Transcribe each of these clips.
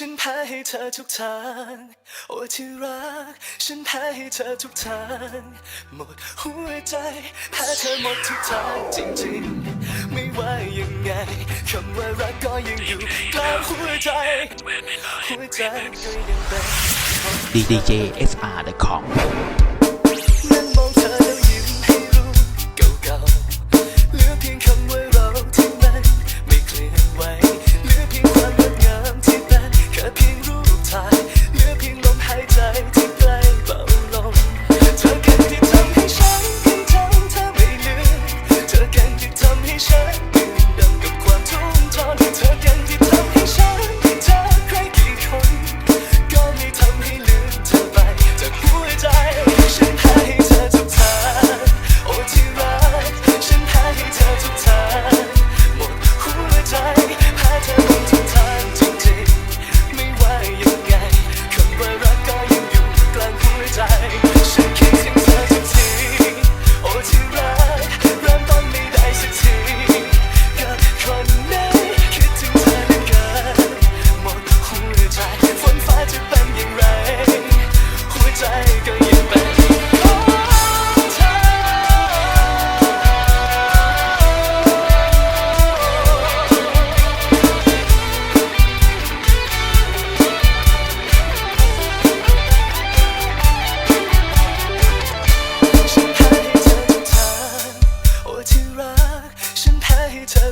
ฉันแพ้ให้เธอทุกทาง โอ้ที่รัก ฉันแพ้ให้เธอทุกทาง หมดหัวใจ แพ้เธอหมดทุกทางจริงๆ ไม่ว่ายังไงคำว่ารักก็ยังอยู่กลางหัวใจ หัวใจก็ยังเป็น DDJ SR The Kong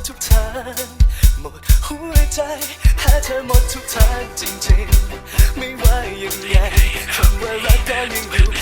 ทุกทางหมดหัวใจ หาเธอหมดทุกทางจริงๆ ไม่ว่ายังไงคำว่ารักก็ยังอยู่